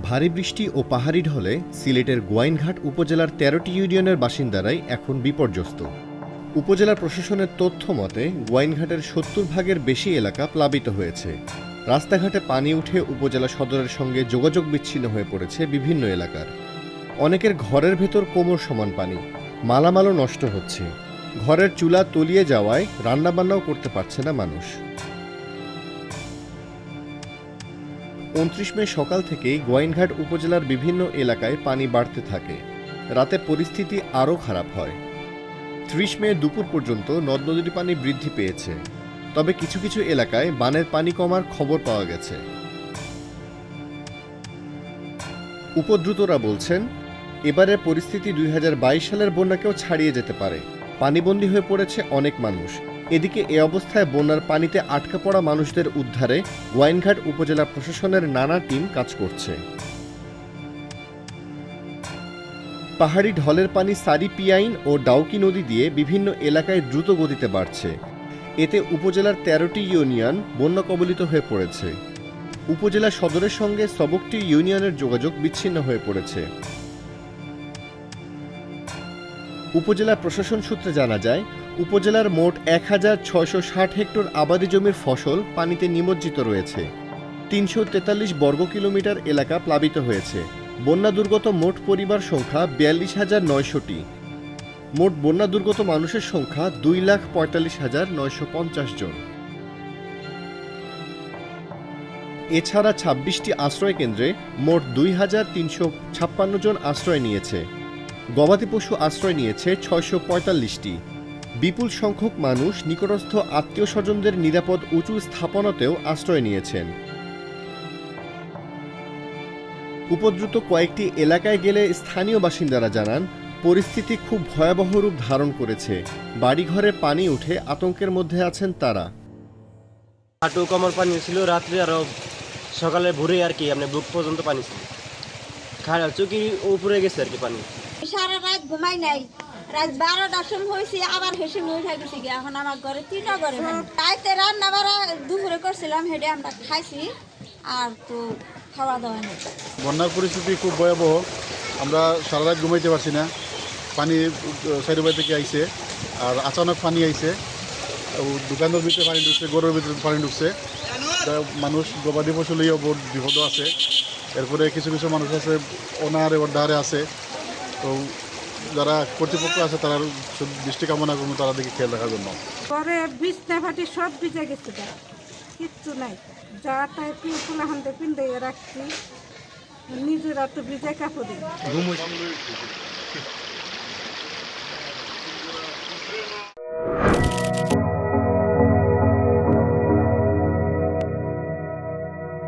ভারী বৃষ্টি ও পাহাড়ি ঢলে সিলেটের গোয়াইনঘাট উপজেলার তেরোটি ইউনিয়নের বাসিন্দারাই এখন বিপর্যস্ত। উপজেলা প্রশাসনের তথ্য মতে, গোয়াইনঘাটের সত্তর ভাগের বেশি এলাকা প্লাবিত হয়েছে। রাস্তাঘাটে পানি উঠে উপজেলা সদরের সঙ্গে যোগাযোগ বিচ্ছিন্ন হয়ে পড়েছে বিভিন্ন এলাকার। অনেকের ঘরের ভেতর কোমর সমান পানি, মালামালও নষ্ট হচ্ছে। ঘরের চুলা তলিয়ে যাওয়ায় রান্নাবান্নাও করতে পারছে না মানুষ। উনত্রিশ মে সকাল থেকেই গোয়াইনঘাট উপজেলার বিভিন্ন এলাকায় পানি বাড়তে থাকে। রাতে পরিস্থিতি আরও খারাপ হয়। ত্রিশ মে দুপুর পর্যন্ত নদ নদীর পানি বৃদ্ধি পেয়েছে। তবে কিছু কিছু এলাকায় বানের পানি কমার খবর পাওয়া গেছে। উপদ্রুতরা বলছেন, এবারের পরিস্থিতি দুই হাজার বাইশ সালের বন্যাকেও ছাড়িয়ে যেতে পারে। পানিবন্দী হয়ে পড়েছে অনেক মানুষ। এদিকে এ অবস্থায় বন্যার পানিতে আটকা পড়া মানুষদের উদ্ধারে ওয়াইনঘাট উপজেলা প্রশাসনের নানা টিম কাজ করছে। পাহাড়ি ঢলের পানি সারি পিয়াইন ও ডাউকি নদী দিয়ে বিভিন্ন এলাকায় দ্রুত গতিতে বাড়ছে। এতে উপজেলার তেরোটি ইউনিয়ন বন্যা কবলিত হয়ে পড়েছে। উপজেলা সদরের সঙ্গে সবকটি ইউনিয়নের যোগাযোগ বিচ্ছিন্ন হয়ে পড়েছে। উপজেলা প্রশাসন সূত্রে জানা যায় উপজেলার মোট এক হাজার ছয়শো ষাট হেক্টর আবাদি জমির ফসল পানিতে নিমজ্জিত রয়েছে। তিনশো তেতাল্লিশ বর্গ কিলোমিটার এলাকা প্লাবিত হয়েছে। বন্যা দুর্গত মোট পরিবার সংখ্যা বিয়াল্লিশ হাজার নয়শোটি। মোট বন্যা দুর্গত মানুষের সংখ্যা দুই লাখ পঁয়তাল্লিশ হাজার নয়শো পঞ্চাশ জন। এছাড়া ছাব্বিশটি আশ্রয় কেন্দ্রে মোট দুই হাজার তিনশো ছাপ্পান্ন জন আশ্রয় নিয়েছে। গবাদি পশু আশ্রয় নিয়েছে ছয়শো পঁয়তাল্লিশটি। বিপুল সংখ্যক মানুষ নিকটস্থ আত্মীয় স্বজনদের নিরাপদ উঁচু স্থাপনাতেও আশ্রয় নিয়েছেন। উপদ্রুত কয়েকটি এলাকায় গেলে স্থানীয় বাসিন্দারা জানান পরিস্থিতি খুব ভয়াবহ রূপ ধারণ করেছে। বাড়িঘরে পানি উঠে আতঙ্কের মধ্যে আছেন তারা। হাঁটু কমর পানি ছিল রাত্রে আরও সকালে ভোরে আর কি আপনি বুক পর্যন্ত পানি ছিল। খারাপ চুকি উপরে গেছে আর কি পানি। সারা রাত ঘুমাই নাই। রাত বারোটার সময় হয়েছে আবার হেসে উঠে গেছি এখন আমার ঘরে তিনটা ঘরে তাইতে রান্না বাড়া দুপুরে করছিলাম হেঁটে আমরা খাইছি আর তো খাওয়া দাওয়া নেই। বন্যার পরিস্থিতি খুব ভয়াবহ। আমরা সারা রাত ঘুমাইতে পারছি না। পানি সাইডবাই থেকে আইছে আর আচানক পানি আইছে। তো দোকানের ভিতরে পানি ঢুকছে গরুর ভিতরে পানি ঢুকছে। মানুষ গবাদি পশু লইয়া বহুত বিপদ আছে। এরপরে কিছু কিছু মানুষ আছে অনারে অর্ধারে আছে। তো যারা কর্তৃপক্ষ আছে, তারা বৃষ্টি কামনা করব তারা দিকে খেয়াল রাখার জন্য। পরে বিছনা ফাটি সব ভিজে গেছে তারা। কিচ্ছু নাই। যা তাই পিঁপুলা এখন পিন্দে রাখছি। নিজেরা তো ভিজে কাপড়